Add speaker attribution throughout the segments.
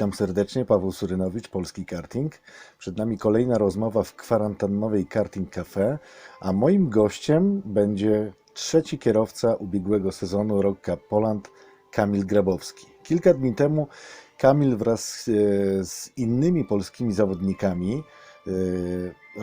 Speaker 1: Witam serdecznie, Paweł Surynowicz, Polski Karting. Przed nami kolejna rozmowa w kwarantannowej Karting Cafe, a moim gościem będzie trzeci kierowca ubiegłego sezonu Rock Cup Poland, Kamil Grabowski. Kilka dni temu Kamil wraz e, z innymi polskimi zawodnikami e,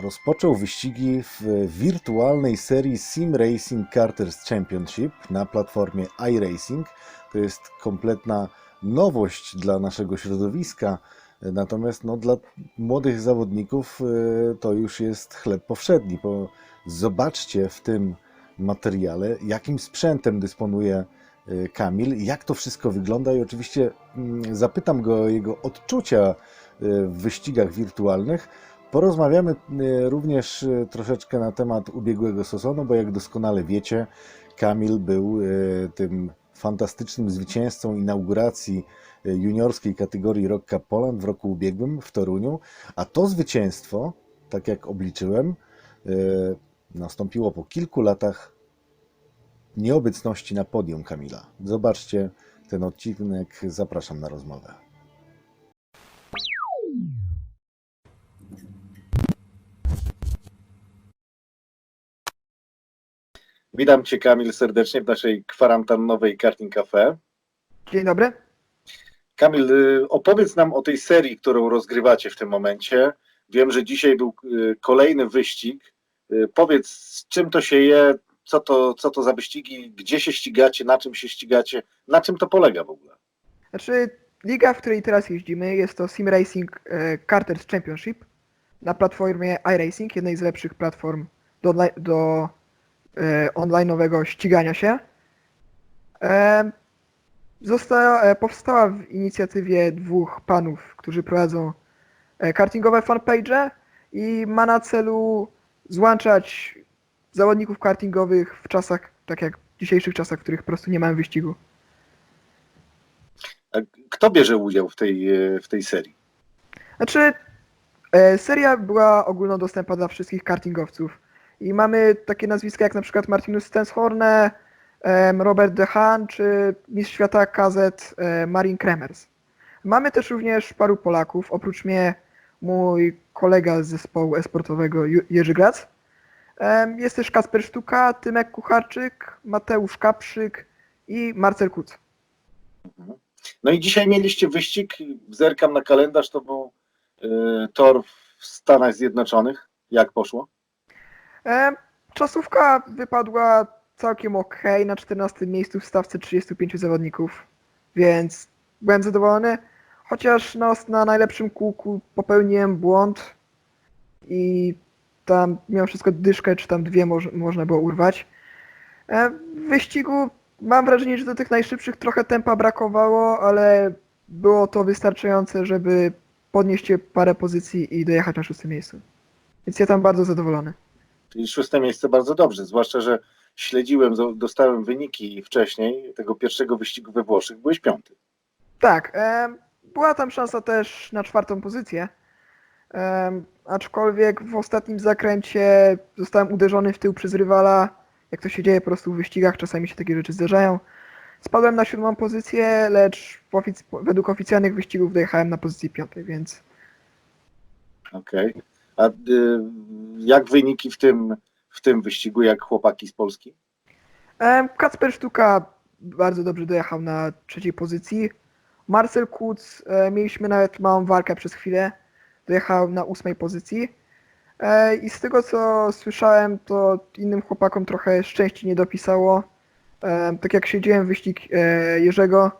Speaker 1: rozpoczął wyścigi w wirtualnej serii Sim Racing Carters Championship na platformie iRacing. To jest kompletna nowość dla naszego środowiska, natomiast no, dla młodych zawodników e, to już jest chleb powszedni, bo zobaczcie w tym materiale, jakim sprzętem dysponuje e, Kamil, jak to wszystko wygląda i oczywiście mm, zapytam go o jego odczucia e, w wyścigach wirtualnych. Porozmawiamy również troszeczkę na temat ubiegłego sezonu, bo jak doskonale wiecie, Kamil był tym fantastycznym zwycięzcą inauguracji e, juniorskiej kategorii Rock Cup Poland w roku ubiegłym w Toruniu, a to zwycięstwo, tak jak obliczyłem, e, nastąpiło po kilku latach nieobecności na podium Kamila. Zobaczcie ten odcinek, zapraszam na rozmowę. Witam Cię Kamil serdecznie w naszej kwarantannowej Karting Cafe.
Speaker 2: Dzień dobry.
Speaker 1: Kamil, y, opowiedz nam o tej serii, którą rozgrywacie w tym momencie. Wiem, że dzisiaj był y, kolejny wyścig. Y, Powiedz, z czym to się je, co to, co to za wyścigi, gdzie się ścigacie, na czym się ścigacie, na czym to polega w ogóle?
Speaker 2: Znaczy, liga, w której teraz jeździmy, jest to Sim Racing Carters Championship na platformie iRacing, jednej z lepszych platform do, do online'owego ścigania się. E, została, e, powstała w inicjatywie dwóch panów, którzy prowadzą e, kartingowe fanpage i ma na celu złączać zawodników kartingowych w czasach, tak jak w dzisiejszych czasach, w których po prostu nie mamy wyścigu.
Speaker 1: A Kto bierze udział w tej, w tej serii?
Speaker 2: Znaczy, e, seria była ogólnodostępna dla wszystkich kartingowców. I mamy takie nazwiska jak na przykład Martinus Stenshorne, Robert Dehan czy mistrz świata KZ e, Marin Kremers. Mamy też również paru Polaków, oprócz mnie mój kolega z zespołu esportowego Jerzy Grac. Jest też Kasper Sztuka, Tymek Kucharczyk, Mateusz Kapszyk i Marcel Kuc.
Speaker 1: No i dzisiaj mieliście wyścig, zerkam na kalendarz, to był y, tor w Stanach Zjednoczonych. Jak poszło?
Speaker 2: E, czasówka wypadła całkiem ok, na 14 miejscu w stawce 35 zawodników, więc byłem zadowolony. Chociaż na, na najlepszym kółku popełniłem błąd i tam mimo wszystko dyszkę, czy tam dwie moż, można było urwać. E, w wyścigu mam wrażenie, że do tych najszybszych trochę tempa brakowało, ale było to wystarczające, żeby podnieść się parę pozycji i dojechać na szóstym miejscu. Więc ja tam bardzo zadowolony.
Speaker 1: Czyli szóste miejsce bardzo dobrze, zwłaszcza, że śledziłem, dostałem wyniki wcześniej tego pierwszego wyścigu we Włoszech, byłeś piąty.
Speaker 2: Tak, była tam szansa też na czwartą pozycję. Aczkolwiek w ostatnim zakręcie zostałem uderzony w tył przez rywala. Jak to się dzieje po prostu w wyścigach, czasami się takie rzeczy zdarzają. Spadłem na siódmą pozycję, lecz ofic- według oficjalnych wyścigów dojechałem na pozycję piątej, więc
Speaker 1: Okej. A y, jak wyniki w tym, w tym wyścigu, jak chłopaki z Polski?
Speaker 2: Em, Kacper Sztuka bardzo dobrze dojechał na trzeciej pozycji. Marcel Kuc, e, mieliśmy nawet małą walkę przez chwilę, dojechał na ósmej pozycji. E, I z tego co słyszałem, to innym chłopakom trochę szczęście nie dopisało. E, Tak jak siedziałem w wyścig e, Jerzego,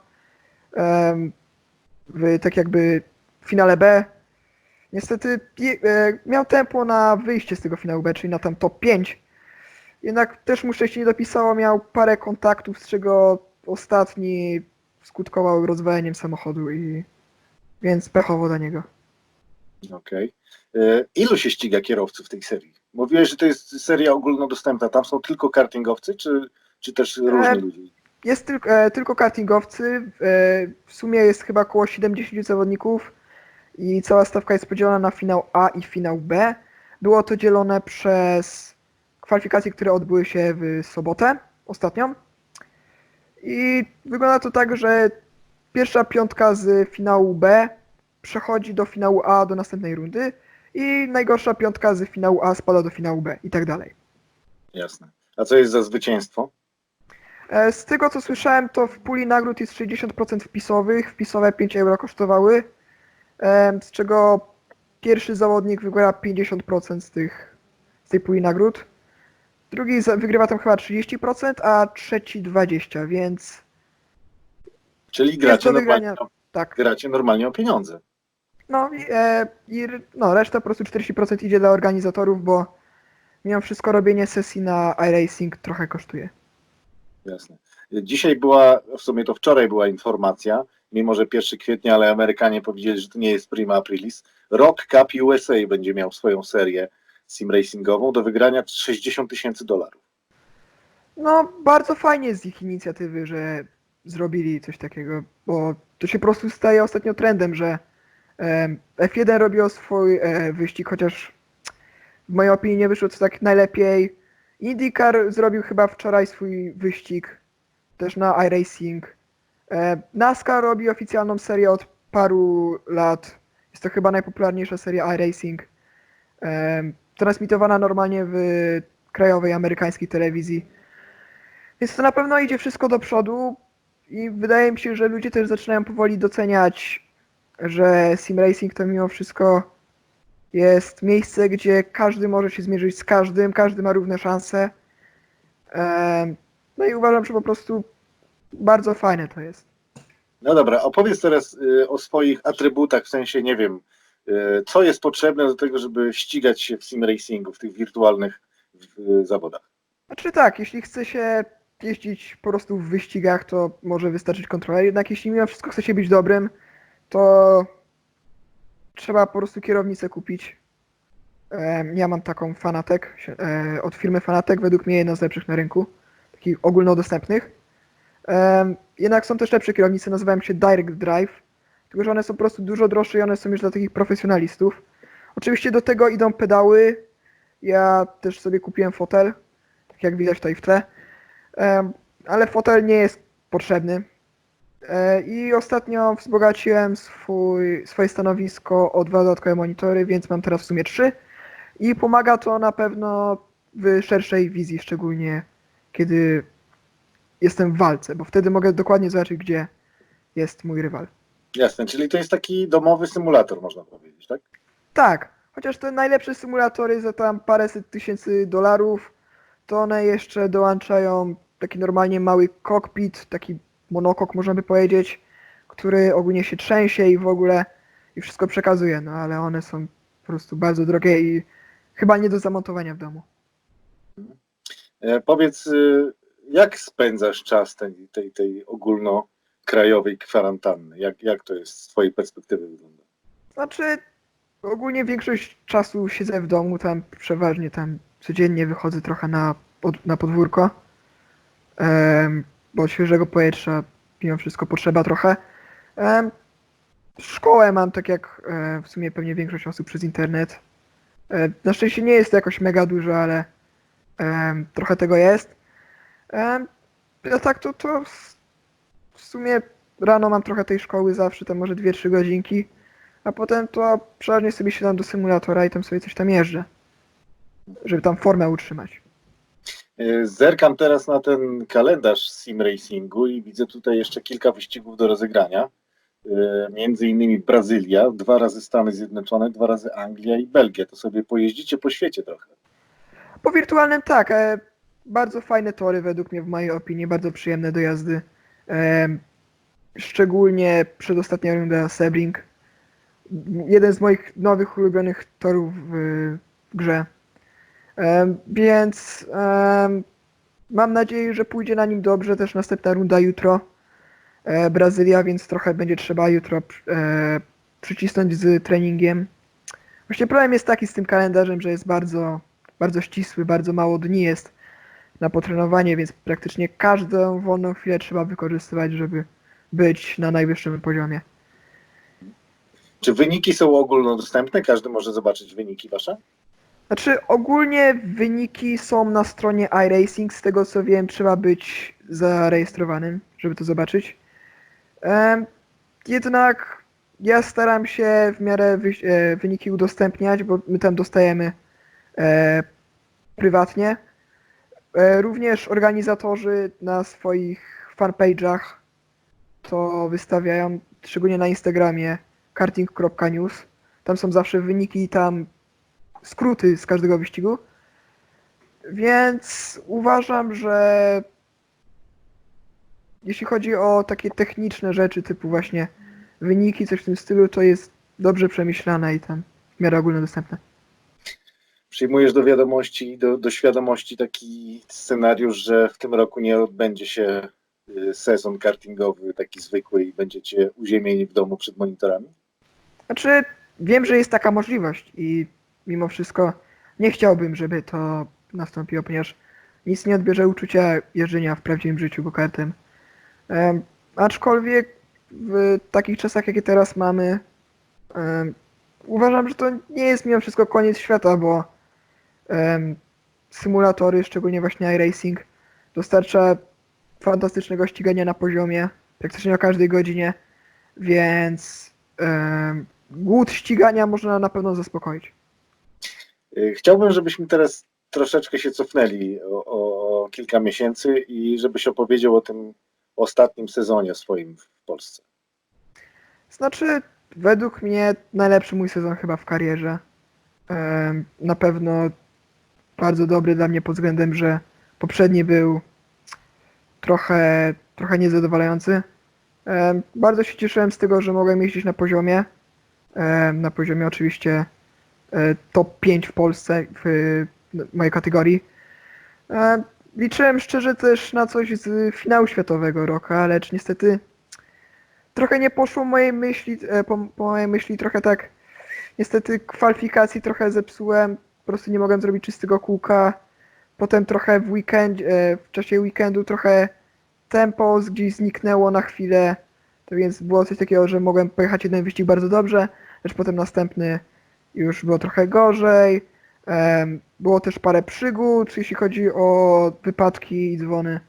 Speaker 2: w tak jakby finale B, niestety e, miał tempo na wyjście z tego finału B, czyli na tam top 5. Jednak też mu szczęście nie dopisało, miał parę kontaktów, z czego ostatni skutkował rozwaleniem samochodu i więc pechowo dla niego.
Speaker 1: Okej. Y, Ilu się ściga kierowców w tej serii? Mówiłeś, że to jest seria ogólnodostępna. Tam są tylko kartingowcy, czy, czy też różni ludzie?
Speaker 2: Jest tylko, e, tylko kartingowcy, e, w sumie jest chyba około 70 zawodników i cała stawka jest podzielona na finał A i finał B. Było to dzielone przez kwalifikacje, które odbyły się w sobotę ostatnią. I wygląda to tak, że pierwsza piątka z finału B przechodzi do finału A do następnej rundy i najgorsza piątka z finału A spada do finału B i tak dalej.
Speaker 3: Jasne. A co jest za zwycięstwo?
Speaker 2: E, Z tego co słyszałem, to w puli nagród jest 60% wpisowych. Wpisowe 5 euro kosztowały, z czego pierwszy zawodnik wygrywa 50% z, tych, z tej puli nagród. Drugi wygrywa tam chyba 30%, a trzeci 20%, więc
Speaker 3: Czyli gracie normalnie, o-
Speaker 2: tak.
Speaker 3: gracie normalnie o pieniądze.
Speaker 2: No i, e, i no, reszta po prostu 40% idzie dla organizatorów, bo mimo wszystko robienie sesji na iRacing trochę kosztuje.
Speaker 3: Jasne. Dzisiaj była, w sumie to wczoraj była informacja, mimo że 1 kwietnia, ale Amerykanie powiedzieli, że to nie jest prima aprilis. Rock Cup USA będzie miał swoją serię sim racingową do wygrania 60 tysięcy dolarów.
Speaker 2: No, bardzo fajnie z ich inicjatywy, że zrobili coś takiego, bo to się po prostu staje ostatnio trendem, że em, F1 robił swój e, wyścig, chociaż w mojej opinii nie wyszło to tak najlepiej. IndyCar zrobił chyba wczoraj swój wyścig, też na iRacing. E, NASCAR robi oficjalną serię od paru lat. Jest to chyba najpopularniejsza seria iRacing. Em, transmitowana normalnie w krajowej amerykańskiej telewizji. Więc to na pewno idzie wszystko do przodu i wydaje mi się, że ludzie też zaczynają powoli doceniać, że sim racing to mimo wszystko jest miejsce, gdzie każdy może się zmierzyć z każdym, każdy ma równe szanse. Em, No i uważam, że po prostu bardzo fajne to jest.
Speaker 3: No dobra, opowiedz teraz y, o swoich atrybutach, w sensie, nie wiem, y, co jest potrzebne do tego, żeby ścigać się w sim racingu, w tych wirtualnych y, zawodach.
Speaker 2: Znaczy tak, jeśli chce się jeździć po prostu w wyścigach, to może wystarczyć kontroler, jednak jeśli mimo wszystko chce się być dobrym, to trzeba po prostu kierownicę kupić. Ja mam taką Fanatek e, od firmy Fanatek, według mnie jedna z lepszych na rynku, takich ogólnodostępnych. Jednak są też lepsze kierownice, nazywają się Direct Drive, tylko że one są po prostu dużo droższe i one są już dla takich profesjonalistów. Oczywiście do tego idą pedały. Ja też sobie kupiłem fotel, tak jak widać tutaj w tle. Ale fotel nie jest potrzebny. E, I ostatnio wzbogaciłem swój, swoje stanowisko o dwa dodatkowe monitory, więc mam teraz w sumie trzy. I pomaga to na pewno w szerszej wizji, szczególnie kiedy jestem w walce, bo wtedy mogę dokładnie zobaczyć, gdzie jest mój rywal.
Speaker 3: Jasne, czyli to jest taki domowy symulator, można powiedzieć, tak?
Speaker 2: Tak, chociaż te najlepsze symulatory za tam paręset tysięcy dolarów, to one jeszcze dołączają taki normalnie mały kokpit, taki monokok można by powiedzieć, który ogólnie się trzęsie i w ogóle i wszystko przekazuje, no ale one są po prostu bardzo drogie i chyba nie do zamontowania w domu.
Speaker 3: E, powiedz, y, jak spędzasz czas tej, tej, tej ogólnokrajowej kwarantanny? Jak, jak to jest z twojej perspektywy wygląda?
Speaker 2: Znaczy, ogólnie większość czasu siedzę w domu, tam przeważnie tam codziennie wychodzę trochę na, pod, na podwórko, bo świeżego powietrza mimo wszystko potrzeba trochę. Szkołę mam tak jak e, w sumie pewnie większość osób przez internet. E, na szczęście nie jest to jakoś mega dużo, ale trochę tego jest. Em, a tak to, to w- sumie rano mam trochę tej szkoły zawsze, tam może 2-3 godzinki. A potem to przeważnie sobie siadam do symulatora i tam sobie coś tam jeżdżę. Żeby tam formę utrzymać.
Speaker 3: E, Zerkam teraz na ten kalendarz sim racingu i widzę tutaj jeszcze kilka wyścigów do rozegrania. E, Między innymi Brazylia, dwa razy Stany Zjednoczone, dwa razy Anglia i Belgia. To sobie pojeździcie po świecie trochę.
Speaker 2: Po wirtualnym tak, e, bardzo fajne tory według mnie w mojej opinii, bardzo przyjemne do jazdy. Szczególnie przedostatnia runda Sebring. Jeden z moich nowych ulubionych torów w, grze. Więc mam nadzieję, że pójdzie na nim dobrze. Też następna runda jutro. E, Brazylia, więc trochę będzie trzeba jutro e, przycisnąć z treningiem. Właśnie problem jest taki z tym kalendarzem, że jest bardzo bardzo ścisły, bardzo mało dni jest na potrenowanie, więc praktycznie każdą wolną chwilę trzeba wykorzystywać, żeby być na najwyższym poziomie.
Speaker 3: Czy wyniki są ogólnodostępne? Każdy może zobaczyć wyniki wasze?
Speaker 2: Znaczy, ogólnie wyniki są na stronie iRacing. Z tego co wiem, trzeba być zarejestrowanym, żeby to zobaczyć. Jednak ja staram się w miarę e, wyniki udostępniać, bo my tam dostajemy e, prywatnie. E, również organizatorzy na swoich fanpage'ach to wystawiają, szczególnie na Instagramie karting.news. Tam są zawsze wyniki tam skróty z każdego wyścigu. Więc uważam, że jeśli chodzi o takie techniczne rzeczy, typu właśnie wyniki, coś w tym stylu, to jest dobrze przemyślane i tam w miarę ogólnodostępne.
Speaker 3: Przyjmujesz do wiadomości, do, do świadomości taki scenariusz, że w tym roku nie odbędzie się y, sezon kartingowy taki zwykły i będziecie uziemieni w domu przed monitorami?
Speaker 2: Znaczy, wiem, że jest taka możliwość i mimo wszystko nie chciałbym, żeby to nastąpiło, ponieważ nic nie odbierze uczucia jeżdżenia w prawdziwym życiu go-kartem. Em, aczkolwiek w takich czasach, jakie teraz mamy, em, uważam, że to nie jest mimo wszystko koniec świata, bo symulatory, szczególnie właśnie iRacing, dostarcza fantastycznego ścigania na poziomie praktycznie o każdej godzinie, więc głód ścigania można na pewno zaspokoić.
Speaker 3: Y, Chciałbym, żebyśmy teraz troszeczkę się cofnęli o, o, kilka miesięcy i żebyś opowiedział o tym ostatnim sezonie swoim w Polsce.
Speaker 2: Znaczy, według mnie najlepszy mój sezon chyba w karierze. Na pewno bardzo dobry dla mnie pod względem, że poprzedni był trochę, trochę niezadowalający. Bardzo się cieszyłem z tego, że mogłem jeździć na poziomie. Na poziomie oczywiście e, top 5 w Polsce w mojej kategorii. Em, Liczyłem szczerze też na coś z finału światowego roka, lecz niestety trochę nie poszło mojej myśli, e, po, po mojej myśli trochę tak, niestety kwalifikacji trochę zepsułem, prostu nie mogłem zrobić czystego kółka, potem trochę w weekend, e, w czasie weekendu trochę tempo gdzieś zniknęło na chwilę, to więc było coś takiego, że mogłem pojechać jeden wyścig bardzo dobrze, lecz potem następny już było trochę gorzej, było też parę przygód, jeśli chodzi o wypadki i dzwony.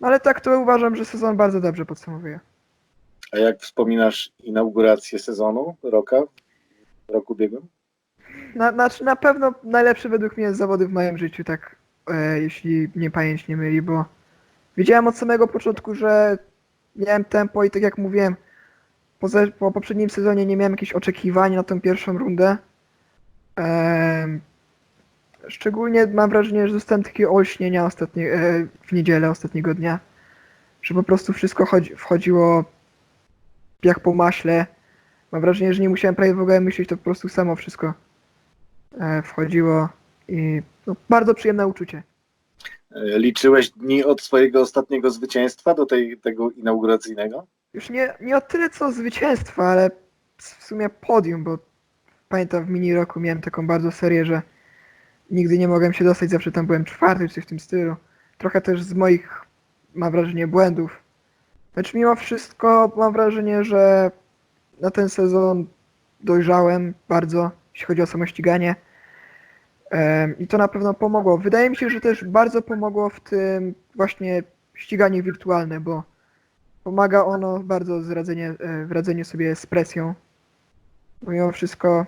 Speaker 2: No ale tak to uważam, że sezon bardzo dobrze podsumowuje.
Speaker 3: A jak wspominasz inaugurację sezonu roka, roku ubiegłym?
Speaker 2: Na, znaczy na pewno najlepsze według mnie zawody w moim życiu, tak e, jeśli mnie pamięć nie myli, bo wiedziałem od samego początku, że miałem tempo i tak jak mówiłem, po, ze, po poprzednim sezonie nie miałem jakichś oczekiwań na tę pierwszą rundę. Em, szczególnie mam wrażenie, że dostałem takie olśnienia ostatnie, e, w niedzielę ostatniego dnia, że po prostu wszystko chodzi, wchodziło jak po maśle. Mam wrażenie, że nie musiałem prawie w ogóle myśleć, to po prostu samo wszystko e, wchodziło i no, bardzo przyjemne uczucie.
Speaker 3: E, Liczyłeś dni od swojego ostatniego zwycięstwa do tej, tego inauguracyjnego?
Speaker 2: Już nie, nie o tyle co zwycięstwa, ale w sumie podium, bo pamiętam w mini roku miałem taką bardzo serię, że nigdy nie mogłem się dostać, zawsze tam byłem czwarty czy coś w tym stylu. Trochę też z moich, mam wrażenie, błędów. Lecz mimo wszystko mam wrażenie, że na ten sezon dojrzałem bardzo, jeśli chodzi o samo ściganie. I to na pewno pomogło. Wydaje mi się, że też bardzo pomogło w tym właśnie ściganie wirtualne, bo pomaga ono bardzo e, w radzeniu sobie z presją. Mimo wszystko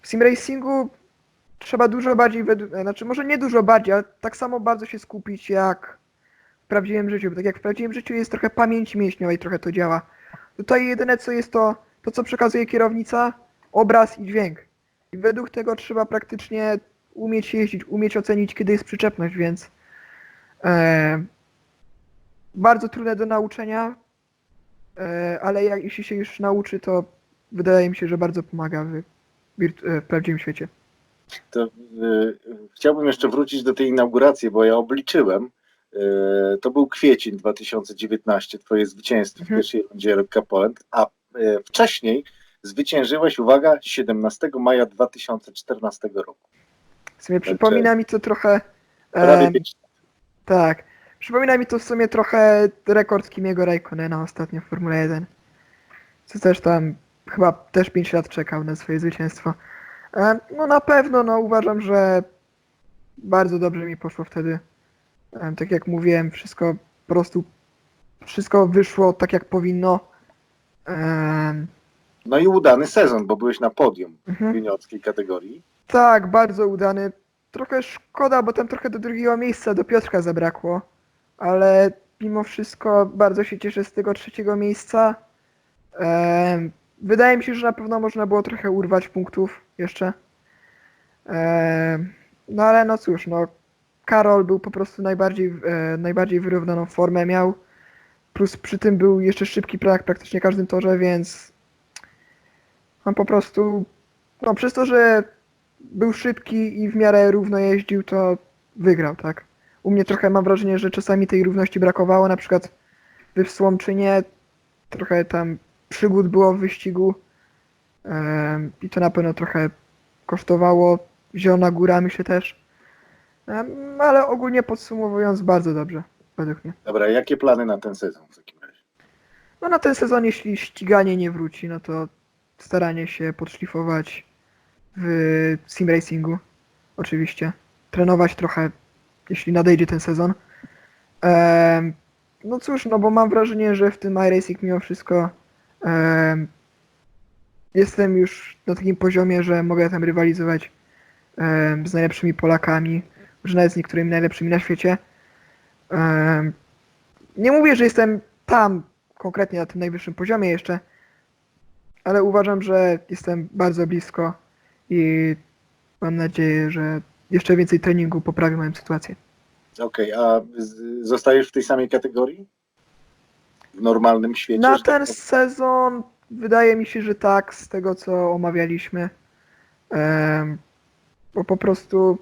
Speaker 2: w sim racingu trzeba dużo bardziej, znaczy może nie dużo bardziej, ale tak samo bardzo się skupić jak w prawdziwym życiu. Bo tak jak w prawdziwym życiu jest trochę pamięci mięśniowej, trochę to działa. Tutaj jedyne co jest to, to co przekazuje kierownica, obraz i dźwięk. I według tego trzeba praktycznie umieć jeździć, umieć ocenić, kiedy jest przyczepność, więc e, bardzo trudne do nauczenia, e, ale jak, jeśli się już nauczy, to wydaje mi się, że bardzo pomaga w, wirt- e, w prawdziwym świecie.
Speaker 3: To, y, chciałbym jeszcze wrócić do tej inauguracji, bo ja obliczyłem. y, to był kwiecień 2019, twoje zwycięstwo w
Speaker 2: Mhm.
Speaker 3: pierwszej rundzie Cup Poland, a y, wcześniej zwyciężyłeś, uwaga, 17 maja 2014 roku.
Speaker 2: W sumie przypomina mi to trochę.
Speaker 3: Prawie
Speaker 2: E, tak. Przypomina mi to w sumie trochę rekord Kimiego Raikkonena ostatnio w Formule 1. Co też tam chyba też 5 lat czekał na swoje zwycięstwo. E, no na pewno, no uważam, że bardzo dobrze mi poszło wtedy. E, tak jak mówiłem, wszystko po prostu wszystko wyszło tak jak powinno.
Speaker 3: No i udany sezon, bo byłeś na podium w
Speaker 2: mhm.
Speaker 3: juniorskiej kategorii.
Speaker 2: Tak, bardzo udany. Trochę szkoda, bo tam trochę do drugiego miejsca do Piotrka zabrakło, ale mimo wszystko bardzo się cieszę z tego trzeciego miejsca. Em, wydaje mi się, że na pewno można było trochę urwać punktów jeszcze. Em, no ale no cóż, no Karol był po prostu najbardziej, e, najbardziej wyrównaną formę miał. Plus przy tym był jeszcze szybki prak praktycznie każdym torze, więc on po prostu, no przez to, że był szybki i w miarę równo jeździł, to wygrał, tak? U mnie trochę mam wrażenie, że czasami tej równości brakowało, na przykład w Słomczynie trochę tam przygód było w wyścigu em, i to na pewno trochę kosztowało. Zielona Góra myślę też. Em, ale ogólnie podsumowując bardzo dobrze, według mnie.
Speaker 3: Dobra, jakie plany na ten sezon w takim razie?
Speaker 2: No na ten sezon, jeśli ściganie nie wróci, no to staranie się podszlifować w sim racingu, oczywiście. Trenować trochę, jeśli nadejdzie ten sezon. Em, no cóż, no bo mam wrażenie, że w tym iRacing mimo wszystko em, jestem już na takim poziomie, że mogę tam rywalizować em, z najlepszymi Polakami, że nawet z niektórymi najlepszymi na świecie. Nie mówię, że jestem tam konkretnie na tym najwyższym poziomie jeszcze, ale uważam, że jestem bardzo blisko i mam nadzieję, że jeszcze więcej treningu poprawi moją sytuację.
Speaker 3: Okej, a z- zostajesz w tej samej kategorii? W normalnym świecie?
Speaker 2: Na
Speaker 3: że tak
Speaker 2: ten sezon wydaje mi się, że tak, z tego co omawialiśmy. Em, bo po prostu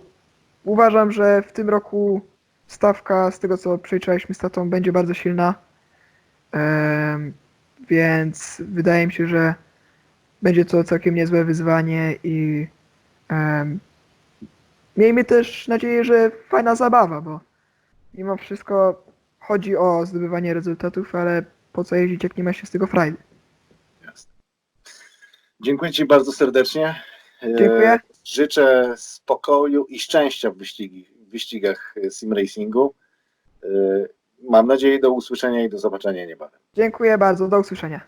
Speaker 2: uważam, że w tym roku stawka, z tego co przeliczaliśmy z tatą, będzie bardzo silna. Em, więc wydaje mi się, że będzie to całkiem niezłe wyzwanie i em, miejmy też nadzieję, że fajna zabawa, bo mimo wszystko chodzi o zdobywanie rezultatów, ale po co jeździć, jak nie ma się z tego frajdy.
Speaker 3: Jasne. Dziękuję Ci bardzo serdecznie. E,
Speaker 2: Dziękuję.
Speaker 3: Życzę spokoju i szczęścia w, wyścigi, w wyścigach sim racingu. E, Mam nadzieję do usłyszenia i do zobaczenia niebawem.
Speaker 2: Dziękuję bardzo, do usłyszenia.